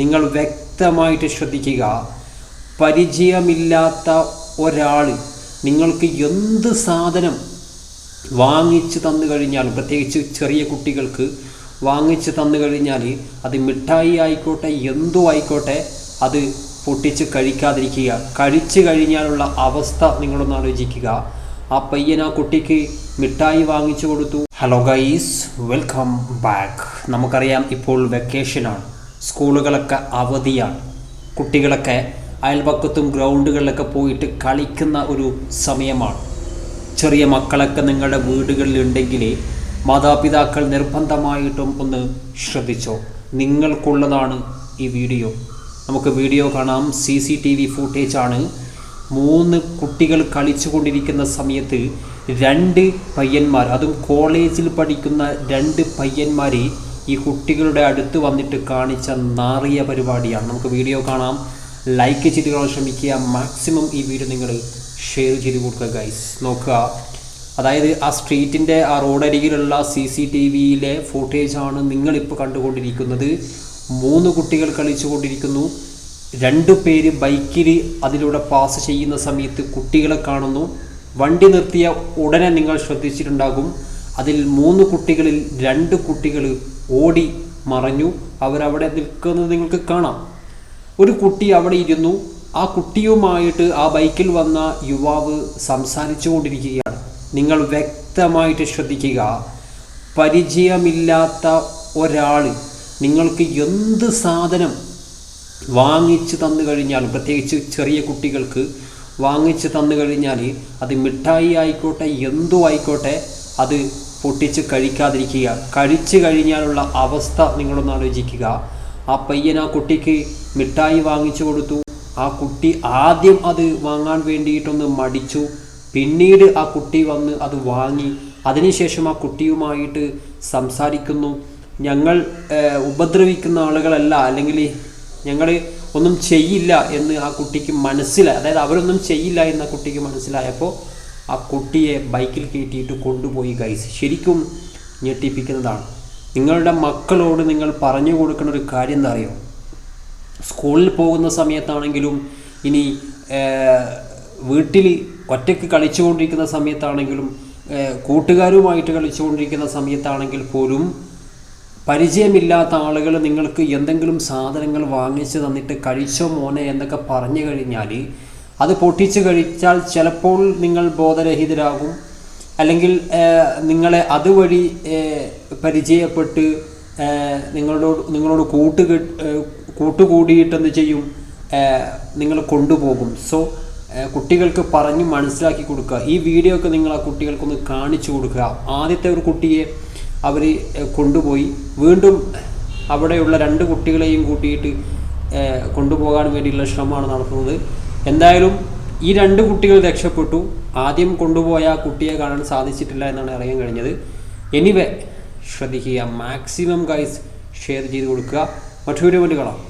നിങ്ങൾ വ്യക്തമായിട്ട് ശ്രദ്ധിക്കുക. പരിചയമില്ലാത്ത ഒരാൾ നിങ്ങൾക്ക് എന്ത് സാധനം വാങ്ങിച്ച് തന്നു കഴിഞ്ഞാൽ പ്രത്യേകിച്ച് ചെറിയ കുട്ടികൾക്ക് വാങ്ങിച്ച് തന്നു കഴിഞ്ഞാൽ അത് മിഠായി ആയിക്കോട്ടെ എന്തോ ആയിക്കോട്ടെ അത് പൊട്ടിച്ച് കഴിക്കാതിരിക്കുക. കഴിച്ചു കഴിഞ്ഞാലുള്ള അവസ്ഥ നിങ്ങളൊന്ന് ആലോചിക്കുക. ആ പയ്യൻ ആ കുട്ടിക്ക് മിഠായി വാങ്ങിച്ചു കൊടുത്തു. ഹലോ ഗൈസ് വെൽക്കം ബാക്ക് നമുക്കറിയാം ഇപ്പോൾ വെക്കേഷനാണ് സ്കൂളുകളൊക്കെ അവധിയാണ്. കുട്ടികളൊക്കെ അയൽപക്കത്തും ഗ്രൗണ്ടുകളിലൊക്കെ പോയിട്ട് കളിക്കുന്ന ഒരു സമയമാണ്. ചെറിയ മക്കളൊക്കെ നിങ്ങളുടെ വീടുകളിലുണ്ടെങ്കിൽ മാതാപിതാക്കൾ നിർബന്ധമായിട്ടും ഒന്ന് ശ്രദ്ധിച്ചോ. നിങ്ങൾക്കുള്ളതാണ് ഈ വീഡിയോ. നമുക്ക് വീഡിയോ കാണാം. സി സി ടി വി ഫുട്ടേജാണ് മൂന്ന് കുട്ടികൾ കളിച്ചുകൊണ്ടിരിക്കുന്ന സമയത്ത് രണ്ട് പയ്യന്മാർ അതും കോളേജിൽ പഠിക്കുന്ന രണ്ട് പയ്യന്മാർ ഈ കുട്ടികളുടെ അടുത്ത് വന്നിട്ട് കാണിച്ച നാറിയ പരിപാടിയാണ്. നമുക്ക് വീഡിയോ കാണാം. ലൈക്ക് ചെയ്ത് കാണാൻ ശ്രമിക്കുക. മാക്സിമം ഈ വീഡിയോ നിങ്ങൾ ഷെയർ ചെയ്ത് കൊടുക്കുക ഗൈസ് നോക്കുക. അതായത് ആ സ്ട്രീറ്റിന്റെ ആ റോഡരികിലുള്ള സി സി ടി വിയിലെ ഫുട്ടേജാണ് നിങ്ങളിപ്പോൾ കണ്ടുകൊണ്ടിരിക്കുന്നത്. മൂന്ന് കുട്ടികൾ കളിച്ചുകൊണ്ടിരിക്കുന്നു. രണ്ടു പേര് ബൈക്കിൽ അതിലൂടെ പാസ് ചെയ്യുന്ന സമയത്ത് കുട്ടികളെ കാണുന്നു. വണ്ടി നിർത്തിയ ഉടനെ നിങ്ങൾ ശ്രദ്ധിച്ചിട്ടുണ്ടാകും. അതിൽ മൂന്ന് കുട്ടികളിൽ രണ്ട് കുട്ടികൾ ഓടി മറഞ്ഞു. അവരവിടെ നിൽക്കുന്നത് നിങ്ങൾക്ക് കാണാം. ഒരു കുട്ടി അവിടെ ഇരുന്നു. ആ കുട്ടിയുമായിട്ട് ആ ബൈക്കിൽ വന്ന യുവാവ് സംസാരിച്ചു കൊണ്ടിരിക്കുകയാണ് നിങ്ങൾ വ്യക്തമായിട്ട് ശ്രദ്ധിക്കുക. പരിചയമില്ലാത്ത ഒരാൾ നിങ്ങൾക്ക് എന്ത് സാധനം വാങ്ങിച്ചു തന്നു കഴിഞ്ഞാൽ പ്രത്യേകിച്ച് ചെറിയ കുട്ടികൾക്ക് വാങ്ങിച്ചു തന്നു കഴിഞ്ഞാൽ അത് മിഠായി ആയിക്കോട്ടെ എന്തോ ആയിക്കോട്ടെ അത് പൊട്ടിച്ച് കഴിക്കാതിരിക്കുക. കഴിച്ചു കഴിഞ്ഞാലുള്ള അവസ്ഥ നിങ്ങളൊന്ന് ആലോചിക്കുക. ആ പയ്യൻ ആ കുട്ടിക്ക് മിഠായി വാങ്ങിച്ചു കൊടുത്തു. ആ കുട്ടി ആദ്യം അത് വാങ്ങാൻ വേണ്ടിയിട്ടൊന്ന് മടിച്ചു. പിന്നീട് ആ കുട്ടി വന്ന് അത് വാങ്ങി. അതിനുശേഷം ആ കുട്ടിയുമായിട്ട് സംസാരിക്കുന്നു. ഞങ്ങൾ ഉപദ്രവിക്കുന്ന ആളുകളല്ല. അല്ലെങ്കിൽ ഞങ്ങൾ ഒന്നും ചെയ്യില്ല എന്ന് ആ കുട്ടിക്ക് മനസ്സിലായി. അതായത് അവരൊന്നും ചെയ്യില്ല എന്ന് ആ കുട്ടിക്ക് മനസ്സിലായപ്പോൾ ആ കുട്ടിയെ ബൈക്കിൽ കയറ്റിയിട്ട് കൊണ്ടുപോയി ഗൈസ് ശരിക്കും ഞെട്ടിപ്പിക്കുന്നതാണ്. നിങ്ങളുടെ മക്കളോട് നിങ്ങൾ പറഞ്ഞു കൊടുക്കുന്ന ഒരു കാര്യം എന്താ അറിയോ സ്കൂളിൽ പോകുന്ന സമയത്താണെങ്കിലും ഇനി വീട്ടിൽ ഒറ്റയ്ക്ക് കളിച്ചുകൊണ്ടിരിക്കുന്ന സമയത്താണെങ്കിലും കൂട്ടുകാരുമായിട്ട് കളിച്ചുകൊണ്ടിരിക്കുന്ന സമയത്താണെങ്കിൽ പോലും പരിചയമില്ലാത്ത ആളുകൾ നിങ്ങൾക്ക് എന്തെങ്കിലും സാധനങ്ങൾ വാങ്ങിച്ച് തന്നിട്ട് കഴിച്ചോ മോനെ എന്നൊക്കെ പറഞ്ഞു കഴിഞ്ഞാൽ അത് പൊട്ടിച്ച് കഴിച്ചാൽ ചിലപ്പോൾ നിങ്ങൾ ബോധരഹിതരാകും. അല്ലെങ്കിൽ നിങ്ങളെ അതുവഴി പരിചയപ്പെട്ട് നിങ്ങളോട് നിങ്ങളോട് കൂട്ട് കൂട്ടുകൂടിയിട്ടെന്ത് ചെയ്യും നിങ്ങൾ കൊണ്ടുപോകും. സോ കുട്ടികൾക്ക് പറഞ്ഞ് മനസ്സിലാക്കി കൊടുക്കുക. ഈ വീഡിയോ ഒക്കെ നിങ്ങൾ ആ കുട്ടികൾക്കൊന്ന് കാണിച്ചു കൊടുക്കുക. ആദ്യത്തെ ഒരു കുട്ടിയെ അവർ കൊണ്ടുപോയി. വീണ്ടും അവിടെയുള്ള രണ്ട് കുട്ടികളെയും കൂട്ടിയിട്ട് കൊണ്ടുപോകാൻ വേണ്ടിയുള്ള ശ്രമമാണ് നടത്തുന്നത്. എന്തായാലും ഈ രണ്ട് കുട്ടികൾ രക്ഷപ്പെട്ടു. ആദ്യം കൊണ്ടുപോയ കുട്ടിയെ കാണാൻ സാധിച്ചിട്ടില്ല എന്നാണ് അറിയാൻ കഴിഞ്ഞത്. എനിവേ ശ്രദ്ധിക്കുക. മാക്സിമം ഗൈസ് ഷെയർ ചെയ്ത് കൊടുക്കുക. മറ്റൊരു വേണ്ടി കാണാം.